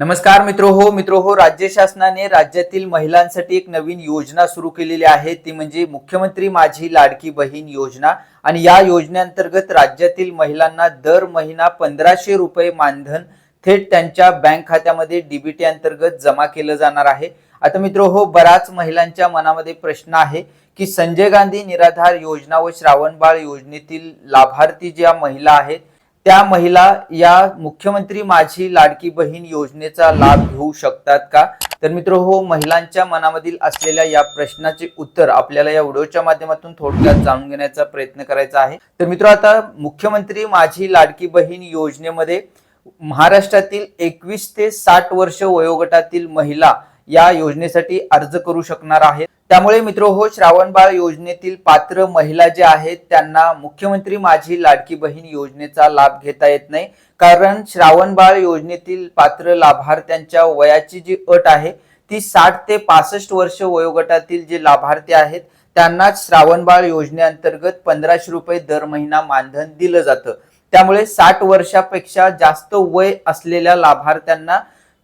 नमस्कार मित्रो हो मित्रो हो राज्य शासनाने राज्यातील महिलांसाठी एक नवीन योजना सुरू केलेली आहे. ती म्हणजे मुख्यमंत्री माझी लाडकी बहीण योजना. आणि या योजनेअंतर्गत राज्यातील महिलांना दर महिना पंधराशे रुपये मानधन थेट त्यांच्या बँक खात्यामध्ये डीबीटी अंतर्गत जमा केलं जाणार आहे. आता मित्रो हो बराच महिलांच्या मनामध्ये प्रश्न आहे की संजय गांधी निराधार योजना व श्रावणबाळ योजनेतील लाभार्थी ज्या महिला आहेत त्या महिला या मुख्यमंत्री माझी लाडकी बहीण योजनेचा लाभ घेऊ शकतात का? तर मित्र हो महिलांच्या मनामधील असलेल्या या प्रश्नाचे उत्तर आपल्याला या व्हिडिओच्या माध्यमातून थोडक्यात जाणून घेण्याचा प्रयत्न करायचा आहे. तर मित्र आता मुख्यमंत्री माझी लाडकी बहीण योजनेमध्ये महाराष्ट्रातील एकवीस ते साठ वर्ष वयोगटातील महिला या योजनेसाठी अर्ज करू शकणार आहेत. त्यामुळे मित्र हो श्रावण बाळ योजनेतील पात्र महिला जे आहेत त्यांना मुख्यमंत्री माझी लाडकी बहीण योजनेचा लाभ घेता येत नाही. कारण श्रावण बाळ योजनेतील पात्र लाभार्थ्यांच्या वयाची जी अट आहे ती साठ ते पासष्ट वर्ष वयोगटातील जे लाभार्थी आहेत त्यांना श्रावणबाळ योजनेअंतर्गत पंधराशे रुपये दर महिना मानधन दिलं जातं. त्यामुळे साठ वर्षापेक्षा जास्त वय असलेल्या लाभार्थ्यांना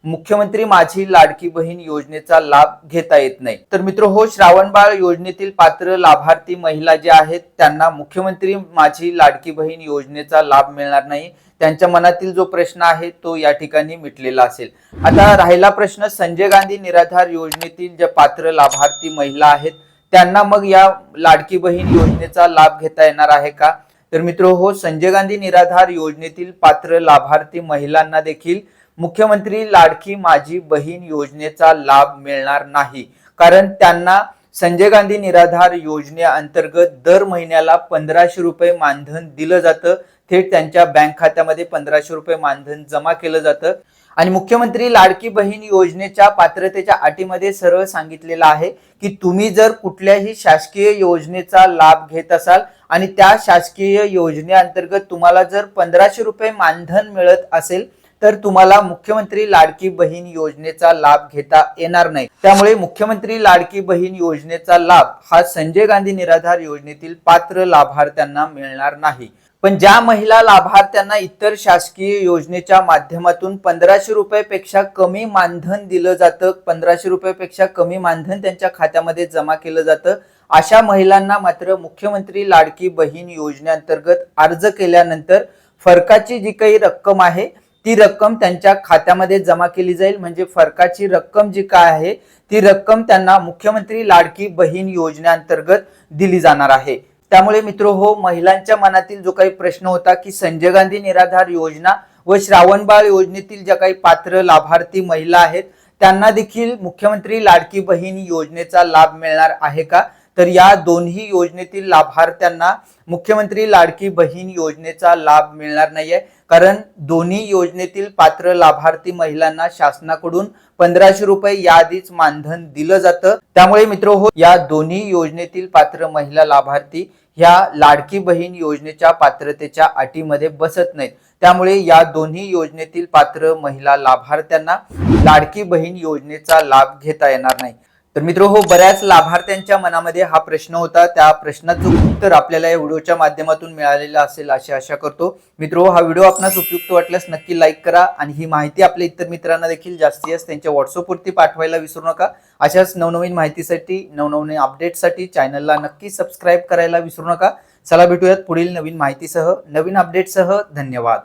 मुख्यमंत्री माझी लाडकी बहीण योजनेचा लाभ घेता येत नाही. तर मित्र हो श्रावणबाळ योजनेतील पात्र लाभार्थी महिला जे आहेत त्यांना मुख्यमंत्री माझी लाडकी बहीण योजनेचा लाभ मिळणार नाही. त्यांच्या मनातील जो प्रश्न आहे तो या ठिकाणी मिटलेला असेल. आता राहिला प्रश्न संजय गांधी निराधार योजनेतील ज्या पात्र लाभार्थी महिला आहेत त्यांना मग या लाडकी बहीण योजनेचा लाभ घेता येणार आहे का? तर मित्र हो संजय गांधी निराधार योजनेतील पात्र लाभार्थी महिलांना देखील मुख्यमंत्री लाडकी माझी बहीण योजनेचा लाभ मिळणार नाही. कारण त्यांना संजय गांधी निराधार योजनेअंतर्गत दर महिन्याला पंधराशे रुपये मानधन दिलं जातं. थेट त्यांच्या बँक खात्यामध्ये पंधराशे रुपये मानधन जमा केलं जातं. आणि मुख्यमंत्री लाडकी बहीण योजनेच्या पात्रतेच्या अटीमध्ये सरळ सांगितलेलं आहे की तुम्ही जर कुठल्याही शासकीय योजनेचा लाभ घेत असाल आणि त्या शासकीय योजनेअंतर्गत तुम्हाला जर पंधराशे रुपये मानधन मिळत असेल तर तुम्हाला मुख्यमंत्री लाडकी बहीण योजनेचा लाभ घेता येणार नाही. त्यामुळे मुख्यमंत्री लाडकी बहीण योजनेचा लाभ हा संजय गांधी निराधार योजनेतील पात्र लाभार्थ्यांना मिळणार नाही. पण ज्या महिला लाभार्थ्यांना इतर शासकीय योजनेच्या माध्यमातून पंधराशे रुपयापेक्षा कमी मानधन दिलं जातं पंधराशे रुपयापेक्षा कमी मानधन त्यांच्या खात्यामध्ये जमा केलं जातं अशा महिलांना मात्र मुख्यमंत्री लाडकी बहीण योजनेअंतर्गत अर्ज केल्यानंतर फरकाची जी काही रक्कम आहे ती रक्कम त्यांच्या खात्यामध्ये जमा केली जाईल. म्हणजे फरकाची रक्कम जी काय आहे ती रक्कम त्यांना मुख्यमंत्री लाडकी बहीण योजनेअंतर्गत दिली जाणार आहे. त्यामुळे मित्र हो महिलांच्या मनातील जो काही प्रश्न होता की संजय गांधी निराधार योजना व श्रावणबाळ योजनेतील ज्या काही पात्र लाभार्थी महिला आहेत त्यांना देखील मुख्यमंत्री लाडकी बहीण योजनेचा लाभ मिळणार आहे का? तर या दोन्ही योजनेतील लाभार्थ्यांना मुख्यमंत्री लाडकी बहीण योजनेचा लाभ मिळणार नाहीये. कारण दोन्ही योजनेतील पात्र लाभार्थी महिलांना शासनाकडून पंधराशे रुपये याआधीच मानधन दिलं जातं. त्यामुळे मित्र हो या दोन्ही योजनेतील पात्र महिला लाभार्थी ह्या लाडकी बहीण योजनेच्या पात्रतेच्या अटीमध्ये बसत नाहीत. त्यामुळे या दोन्ही योजनेतील पात्र महिला लाभार्थ्यांना लाडकी बहीण योजनेचा लाभ घेता येणार नाही. तर मित्र हो बऱ्याच लाभार्थ्यांच्या मनामध्ये हा प्रश्न होता. त्या प्रश्नाचं उत्तर आपल्याला या व्हिडिओच्या माध्यमातून मिळालेलं असेल अशी आशा करतो. मित्र हा व्हिडिओ आपणास उपयुक्त वाटल्यास नक्की लाईक करा आणि ही माहिती आपल्या इतर मित्रांना देखील जास्तीत जास्त त्यांच्या व्हॉट्सअपवरती पाठवायला विसरू नका. अशाच नवनवीन माहितीसाठी नवनवीन अपडेटसाठी चॅनलला नक्की सबस्क्राईब करायला विसरू नका. चला भेटूयात पुढील नवीन माहितीसह नवीन अपडेटसह धन्यवाद.